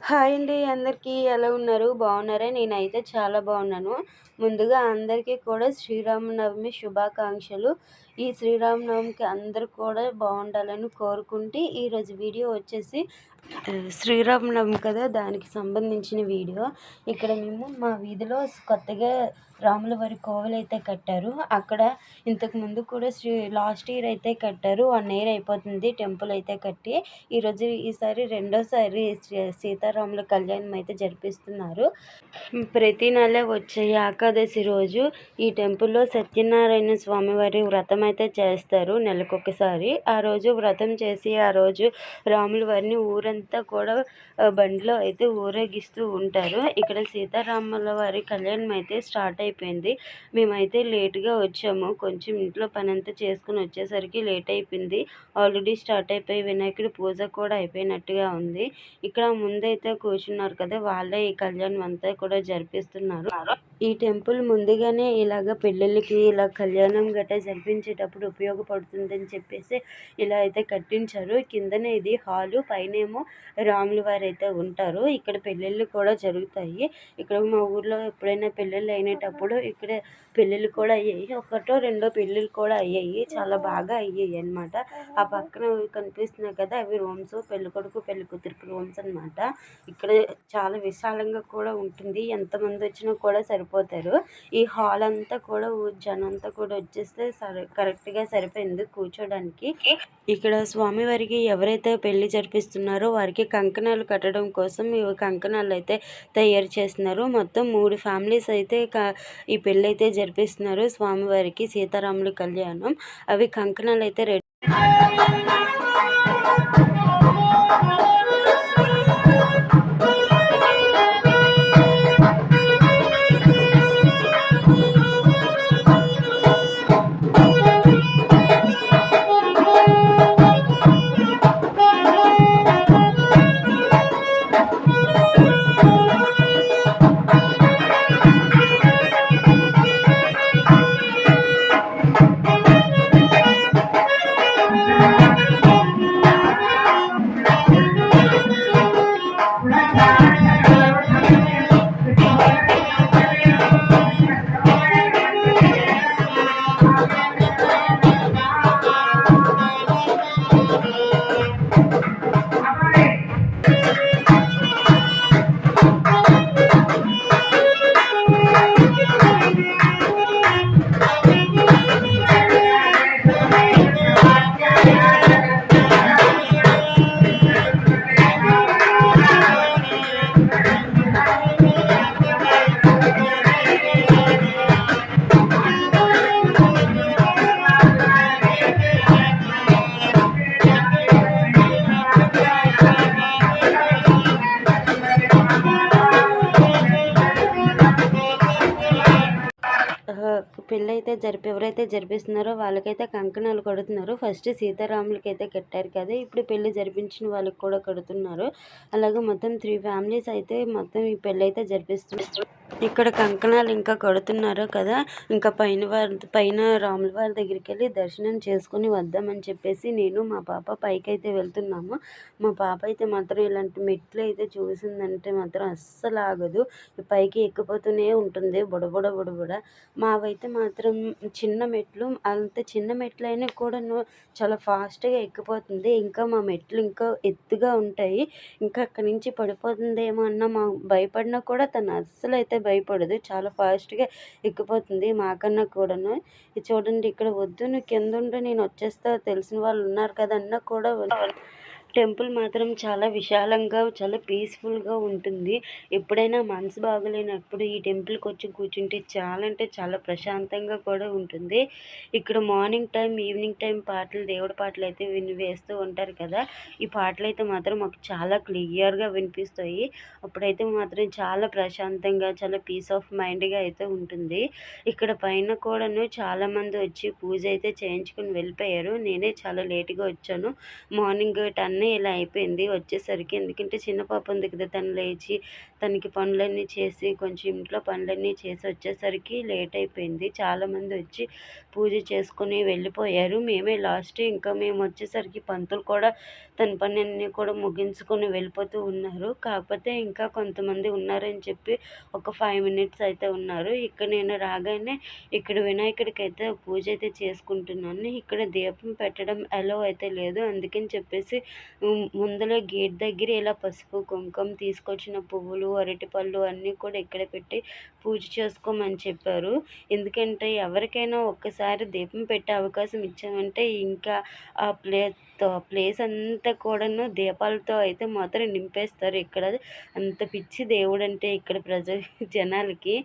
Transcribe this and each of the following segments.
Hi అండి అందరికీ ఎలా ఉన్నారు? బాగున్నారా? నేనైతే చాలా బాగున్నాను. ముందుగా అందరికీ కూడా శ్రీరామనవమి శుభాకాంక్షలు. ఈ శ్రీరామనవమికి అందరూ కూడా బాగుండాలని కోరుకుంటే ఈరోజు వీడియో వచ్చేసి శ్రీరామనవమి కదా దానికి సంబంధించిన వీడియో. ఇక్కడ మేము మా వీధిలో కొత్తగా రాముల వారి కోవెలు అయితే కట్టారు. అక్కడ ఇంతకు ముందు కూడా శ్రీ లాస్ట్ ఇయర్ అయితే కట్టారు. వన్ ఇయర్ అయిపోతుంది టెంపుల్ అయితే కట్టి. ఈరోజు ఈసారి రెండోసారి సీతారాముల కళ్యాణం అయితే జరిపిస్తున్నారు. ప్రతి నెల వచ్చే ఏకాదశి రోజు ఈ టెంపుల్లో సత్యనారాయణ స్వామి వారి వ్రతం అయితే చేస్తారు నెలకొకసారి. ఆ రోజు వ్రతం చేసి ఆ రోజు రాముల వారిని ఊరంతా కూడా బండిలో అయితే ఊరేగిస్తూ ఉంటారు. ఇక్కడ సీతారాముల వారి కళ్యాణం అయితే స్టార్ట్ అయిపోయింది. మేమైతే లేట్గా వచ్చాము. కొంచెం ఇంట్లో పని అంతా చేసుకుని వచ్చేసరికి లేట్ అయిపోయింది. ఆల్రెడీ స్టార్ట్ అయిపోయి వినాయకుడి పూజ కూడా అయిపోయినట్టుగా ఉంది. ఇక్కడ ముందైతే కూర్చున్నారు కదా వాళ్ళే ఈ కళ్యాణం అంతా కూడా జరిపిస్తున్నారు. ఈ టెంపుల్ ముందుగానే ఇలాగ పెళ్ళిళ్ళకి ఇలా కళ్యాణం గట్రా జరిపించేటప్పుడు ఉపయోగపడుతుందని చెప్పేసి ఇలా అయితే కట్టించారు. కిందనే ఇది హాలు పైనేమో రాముల వారు అయితే ఉంటారు. ఇక్కడ పెళ్ళిళ్ళు కూడా జరుగుతాయి. ఇక్కడ మా ఊర్లో ఎప్పుడైనా పెళ్ళిళ్ళు అయినప్పుడు ఇక్కడ పెళ్ళిళ్ళు కూడా అయ్యాయి. ఒకటో రెండో పెళ్ళిళ్ళు కూడా అయ్యాయి. చాలా బాగా అయ్యాయి అనమాట ఆ పక్కన కనిపిస్తున్నాయి కదా అవి రూమ్స్ పెళ్ళికొడుకు పెళ్ళికూతురికి రూమ్స్ అనమాట ఇక్కడ చాలా విశాలంగా కూడా ఉంటుంది. ఎంతమంది వచ్చినా కూడా సరిపోతారు. ఈ హాల్ అంతా కూడా జనం అంతా కూడా వచ్చేస్తే సరే కరెక్ట్గా సరిపోయింది కూర్చోడానికి. ఇక్కడ స్వామివారికి ఎవరైతే పెళ్ళి జరిపిస్తున్నారో వారికి కంకణాలు కట్టడం కోసం ఇవి కంకణాలు అయితే తయారు చేస్తున్నారు. మొత్తం మూడు ఫ్యామిలీస్ అయితే ఈ పెళ్ళి అయితే జరిపిస్తున్నారు స్వామివారికి సీతారాముల కళ్యాణం. అవి కంకణాలు అయితే రెడీ పెళ్ళి అయితే జరిపి ఎవరైతే జరిపిస్తున్నారో వాళ్ళకైతే కంకణాలు కడుతున్నారు. ఫస్ట్ సీతారాములకి అయితే కట్టారు కదా ఇప్పుడు పెళ్ళి జరిపించిన వాళ్ళకి కూడా కడుతున్నారు. అలాగే మొత్తం త్రీ ఫ్యామిలీస్ అయితే మొత్తం ఈ పెళ్ళి అయితే జరిపిస్తున్నారు. ఇక్కడ కంకణాలు ఇంకా కడుతున్నారు కదా. ఇంకా పైన వారి పైన రాముల వారి దగ్గరికి వెళ్ళి దర్శనం చేసుకుని వద్దామని చెప్పేసి నేను మా పాప పైకైతే వెళ్తున్నాము. మా పాప అయితే మాత్రం ఇలాంటి మెట్లు అయితే చూసిందంటే మాత్రం అస్సలు ఆగదు. పైకి ఎక్కిపోతూనే ఉంటుంది. బుడబుడ బుడబుడ మావైతే మాత్రం చిన్న మెట్లు అంత చిన్న మెట్లు అయినా కూడా చాలా ఫాస్ట్గా ఎక్కిపోతుంది. ఇంకా మా మెట్లు ఇంకా ఎత్తుగా ఉంటాయి. ఇంకా అక్కడి నుంచి పడిపోతుందేమో అన్న మా భయపడినా కూడా తను అస్సలు అయితే భయపడదు. చాలా ఫాస్ట్గా ఎక్కిపోతుంది మాకన్నా కూడాను. చూడండి ఇక్కడ వద్దు నువ్వు కింద ఉంటే నేను వచ్చేస్తా తెలిసిన వాళ్ళు ఉన్నారు కదా అన్నా కూడా టెంపుల్ మాత్రం చాలా విశాలంగా చాలా పీస్ఫుల్గా ఉంటుంది. ఎప్పుడైనా మనసు బాగలేనప్పుడు ఈ టెంపుల్కి వచ్చి కూర్చుంటే చాలా అంటే చాలా ప్రశాంతంగా కూడా ఉంటుంది. ఇక్కడ మార్నింగ్ టైం ఈవినింగ్ టైం పాటలు దేవుడి పాటలు అయితే విని వేస్తూ ఉంటారు కదా. ఈ పాటలు అయితే మాత్రం మాకు చాలా క్లియర్గా వినిపిస్తాయి. అప్పుడైతే మాత్రం చాలా ప్రశాంతంగా చాలా పీస్ ఆఫ్ మైండ్గా అయితే ఉంటుంది. ఇక్కడ పైన కూడాను చాలామంది వచ్చి పూజ అయితే చేయించుకుని వెళ్ళిపోయారు. నేనే చాలా లేట్గా వచ్చాను. మార్నింగ్ టెన్ పొద్దున్నే ఇలా అయిపోయింది వచ్చేసరికి ఎందుకంటే చిన్న పాప ఉంది కదా తను లేచి తనకి పనులన్నీ చేసి కొంచెం ఇంట్లో పనులన్నీ చేసి వచ్చేసరికి లేట్ అయిపోయింది. చాలామంది వచ్చి పూజ చేసుకుని వెళ్ళిపోయారు. మేమే లాస్ట్ ఇంకా మేము వచ్చేసరికి పంతులు కూడా తన పని అన్నీ కూడా ముగించుకొని వెళ్ళిపోతూ ఉన్నారు. కాకపోతే ఇంకా కొంతమంది ఉన్నారని చెప్పి ఒక ఫైవ్ మినిట్స్ అయితే ఉన్నారు. ఇక్కడ నేను రాగానే ఇక్కడ వినాయకుడికి అయితే పూజ అయితే చేసుకుంటున్నాను. ఇక్కడ దీపం పెట్టడం అలో అయితే లేదు. అందుకని చెప్పేసి ముందులో గేట్ దగ్గర ఇలా పసుపు కుంకుమ తీసుకొచ్చిన పువ్వులు అరటిపళ్ళు అన్నీ కూడా ఇక్కడ పెట్టి పూజ చేసుకోమని చెప్పారు. ఎందుకంటే ఎవరికైనా ఒక్కసారి దీపం పెట్టే అవకాశం ఇచ్చామంటే ఇంకా ఆ ప్లేస్ ప్లేస్ అంతా కూడాను దీపాలతో అయితే మాత్రం నింపేస్తారు. ఇక్కడ అంత పిచ్చి దేవుడు అంటే ఇక్కడ ప్రజ జనాలకి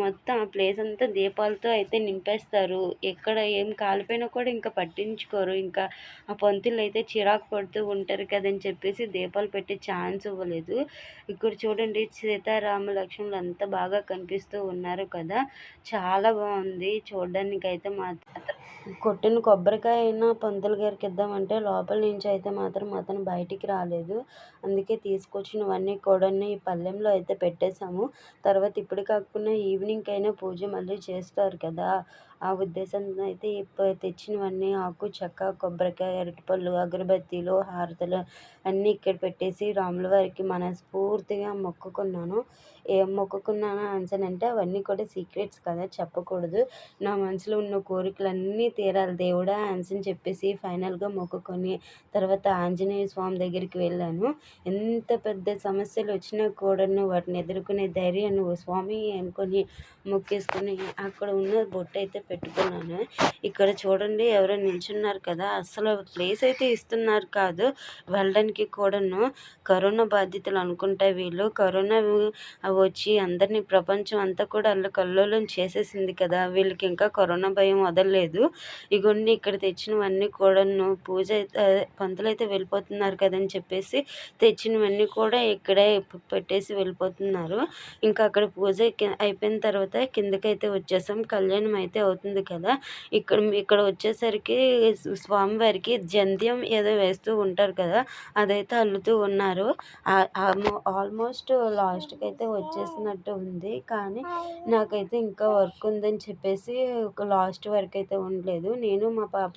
మొత్తం ఆ ప్లేస్ అంతా దీపాలతో అయితే నింపేస్తారు. ఎక్కడ ఏం కాలిపోయినా కూడా ఇంకా పట్టించుకోరు. ఇంకా ఆ పంతులు అయితే చిరాకు పడుతూ ఉంటారు కదని చెప్పేసి దీపాలు పెట్టే ఛాన్స్ ఇవ్వలేదు. ఇక్కడ చూడండి సీతారామ లక్ష్మణులు అంతా బాగా కనిపిస్తూ ఉన్నారు కదా. చాలా బాగుంది. చూడడానికి అయితే మాత్రం కొట్టిన కొబ్బరికాయ అయినా పంతులు గారికి ఇద్దామంటే లోపల నుంచి అయితే మాత్రం అతను బయటికి రాలేదు. అందుకే తీసుకొచ్చినవన్నీ కూడా ఈ పళ్ళెంలో అయితే పెట్టేశాము. తర్వాత ఇప్పుడు కాకుండా ఈవినింగ్ అయినా పూజ మళ్ళీ చేస్తారు కదా. ఆ ఉద్దేశంతో అయితే తెచ్చినవన్నీ ఆకు చెక్క కొబ్బరికాయ అరటిపళ్ళు అగరబత్తీలు హారతలు అన్నీ ఇక్కడ పెట్టేసి రాముల వారికి మనస్ఫూర్తిగా మొక్కుకున్నాను. ఏం మొక్కుకున్నాను అంటే అవన్నీ కూడా సీక్రెట్స్ కదా చెప్పకూడదు. నా మనసులో ఉన్న కోరికలన్నీ తీరాలి దేవుడా అని చెప్పేసి ఫైనల్గా మొక్కుకొని తర్వాత ఆంజనేయ స్వామి దగ్గరికి వెళ్ళాను. ఎంత పెద్ద సమస్యలు వచ్చినా కూడాను వాటిని ఎదుర్కొనే ధైర్యం నువ్వు స్వామి అనుకొని మొక్కేసుకొని అక్కడ ఉన్న బొట్టు అయితే పెట్టుకున్నాను. ఇక్కడ చూడండి ఎవరో నిల్చున్నారు కదా. అసలు ప్లేస్ అయితే ఇస్తున్నారు కాదు. వెళ్ళడానికి కూడాను కరోనా బాధ్యతలు అనుకుంటా వీళ్ళు. కరోనా వచ్చి అందరినీ ప్రపంచం అంతా కూడా అల్లు కల్లోలం చేసేసింది కదా. వీళ్ళకి ఇంకా కరోనా భయం వదలలేదు. ఇగోండి ఇక్కడ తెచ్చినవన్నీ కూడాను పూజ అయితే పంతులు అయితే వెళ్ళిపోతున్నారు కదని చెప్పేసి తెచ్చినవన్నీ కూడా ఇక్కడే పెట్టేసి వెళ్ళిపోతున్నారు. ఇంకా అక్కడ పూజ అయిపోయిన తర్వాత కిందకైతే వచ్చేసాం. కళ్యాణం అయితే అవుతుంది. కదా. ఇక్కడ ఇక్కడ వచ్చేసరికి స్వామివారికి జంధ్యం ఏదో వేస్తూ ఉంటారు కదా. అదైతే అల్లుతూ ఉన్నారు. ఆల్మోస్ట్ లాస్ట్కి అయితే వచ్చేసినట్టు ఉంది. కానీ నాకైతే ఇంకా వర్క్ ఉందని చెప్పేసి ఒక లాస్ట్ వరకు అయితే ఉండలేదు. నేను మా పాప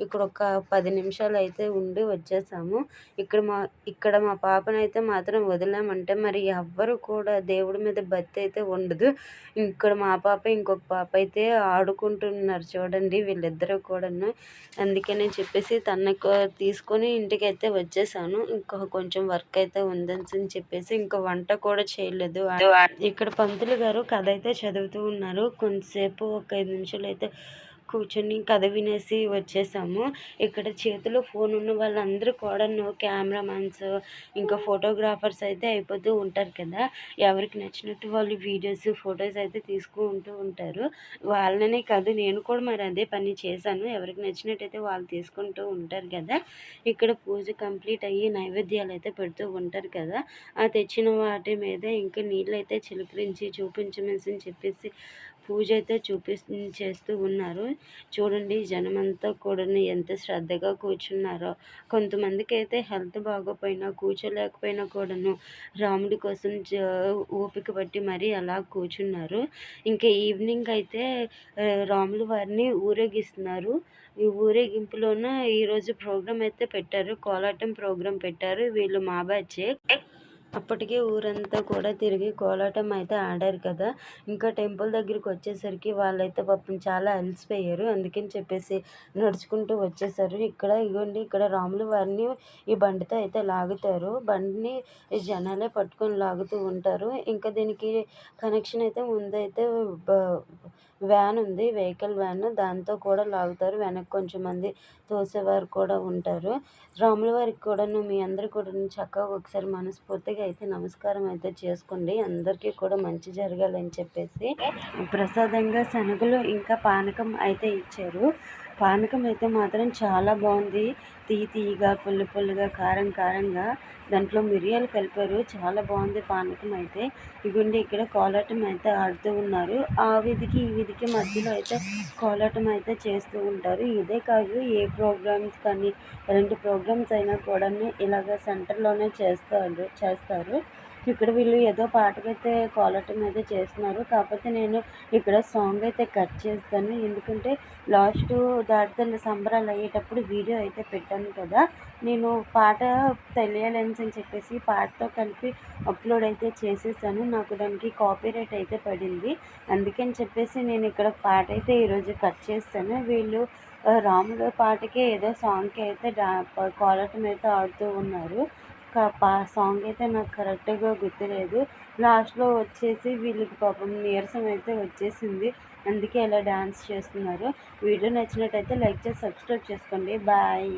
ఇక్కడ ఒక పది నిమిషాలు అయితే ఉండి వచ్చేసాము. ఇక్కడ మా ఇక్కడ మా పాపనైతే మాత్రం వదిలామంటే మరి ఎవ్వరు కూడా దేవుడి మీద భక్తి అయితే ఉండదు. ఇక్కడ మా పాప ఇంకొక పాప అయితే ఆడుకు ఆడుకుంటున్నారు చూడండి వీళ్ళిద్దరూ కూడాను. అందుకని చెప్పేసి తనకు తీసుకొని ఇంటికి అయితే వచ్చేసాను. ఇంకా కొంచెం వర్క్ అయితే ఉందని చెప్పేసి ఇంకా వంట కూడా చేయలేదు. ఇక్కడ పంతులు గారు కథ అయితే చదువుతూ ఉన్నారు. కొంతసేపు ఒక ఐదు నిమిషాలు అయితే కూర్చొని కథ వినేసి వచ్చేసాము. ఇక్కడ చేతిలో ఫోన్ ఉన్న వాళ్ళందరూ కూడా కెమెరామ్యాన్స్ ఇంకా ఫోటోగ్రాఫర్స్ అయితే అయిపోతూ ఉంటారు కదా. ఎవరికి నచ్చినట్టు వాళ్ళు వీడియోస్ ఫొటోస్ అయితే తీసుకుంటూ ఉంటారు. వాళ్ళనే కాదు నేను కూడా మరి అదే పని చేశాను. ఎవరికి నచ్చినట్టయితే వాళ్ళు తీసుకుంటూ ఉంటారు కదా. ఇక్కడ పూజ కంప్లీట్ అయ్యి నైవేద్యాలు అయితే పెడుతూ ఉంటారు కదా. ఆ తెచ్చిన వాటి మీద ఇంకా నీళ్ళు అయితే చిలకరించి చూపించమని చెప్పేసి పూజ అయితే చూపి చేస్తూ ఉన్నారు. చూడండి జనమంతా కూడా ఎంత శ్రద్ధగా కూర్చున్నారో. కొంతమందికి అయితే హెల్త్ బాగోపోయినా కూర్చోలేకపోయినా కూడాను రాముడి కోసం ఓపిక పట్టి మరీ అలా కూర్చున్నారు. ఇంకా ఈవినింగ్ అయితే రాముల వారిని ఊరేగిస్తున్నారు. ఈ ఊరేగింపులోన ఈరోజు ప్రోగ్రాం అయితే పెట్టారు. కోలాటం ప్రోగ్రాం పెట్టారు వీళ్ళు మా బ్యాచే. అప్పటికే ఊరంతా కూడా తిరిగి కోలాటం అయితే ఆడారు కదా. ఇంకా టెంపుల్ దగ్గరికి వచ్చేసరికి వాళ్ళైతే పాపం చాలా అలసిపోయారు. అందుకని చెప్పేసి నడుచుకుంటూ వచ్చేసారు. ఇక్కడ ఇగోండి ఇక్కడ రాములు వారిని ఈ బండితో అయితే లాగుతారు. బండిని జనాలే పట్టుకొని లాగుతూ ఉంటారు. ఇంకా దీనికి కనెక్షన్ అయితే ముందైతే వ్యాన్ ఉంది వెహికల్ వ్యాన్. దాంతో కూడా లాగుతారు. వెనక కొంచెం మంది తోసేవారు కూడా ఉంటారు. రాముల వారికి కూడాను మీ అందరు కూడా చక్కగా ఒకసారి మనస్ఫూర్తిగా అయితే నమస్కారం అయితే చేసుకోండి. అందరికీ కూడా మంచి జరగాలని చెప్పేసి ప్రసాదంగా శనగలు ఇంకా పానకం అయితే ఇచ్చారు. పానకం అయితే మాత్రం చాలా బాగుంది. తీయ తీయగా పుల్ల పుల్లగా కారం కారంగా దాంట్లో మిరియాలు కలిపారు. చాలా బాగుంది పానకం అయితే ఇగుండి ఇక్కడ కోలాటం అయితే ఆడుతూ ఉన్నారు. ఆ విధికి ఈ విధికి మధ్యలో అయితే కోలాటం అయితే చేస్తూ ఉంటారు. ఇదే కాదు ఏ ప్రోగ్రామ్స్ కానీ ఎలాంటి ప్రోగ్రామ్స్ అయినా కూడా ఇలాగ సెంటర్లోనే చేస్తారు చేస్తారు. ఇక్కడ వీళ్ళు ఏదో పాటకైతే కాలటం అయితే చేస్తున్నారు. కాకపోతే నేను ఇక్కడ సాంగ్ అయితే కట్ చేస్తాను. ఎందుకంటే లాస్ట్ దాటితల్లి సంబరాలు అయ్యేటప్పుడు వీడియో అయితే పెట్టాను కదా. నేను పాట తెలియాలని అని చెప్పేసి పాటతో కలిపి అప్లోడ్ అయితే చేసేసాను. నాకు దానికి కాపీరైట్ అయితే పడింది. అందుకని చెప్పేసి నేను ఇక్కడ పాట అయితే ఈరోజు కట్ చేస్తాను. వీళ్ళు రాముడు పాటకి ఏదో సాంగ్కి అయితే డా కోలాటం అయితే ఆడుతూ ఉన్నారు. పా సాంగ్ అయితే నాకు కరెక్ట్గా గుర్తులేదు. లాస్ట్లో వచ్చేసి వీళ్ళకి పాపం నీరసం అయితే వచ్చేసింది. అందుకే ఇలా డ్యాన్స్ చేస్తున్నారు. వీడియో నచ్చినట్టయితే లైక్ చేసి సబ్స్క్రైబ్ చేసుకోండి. బాయ్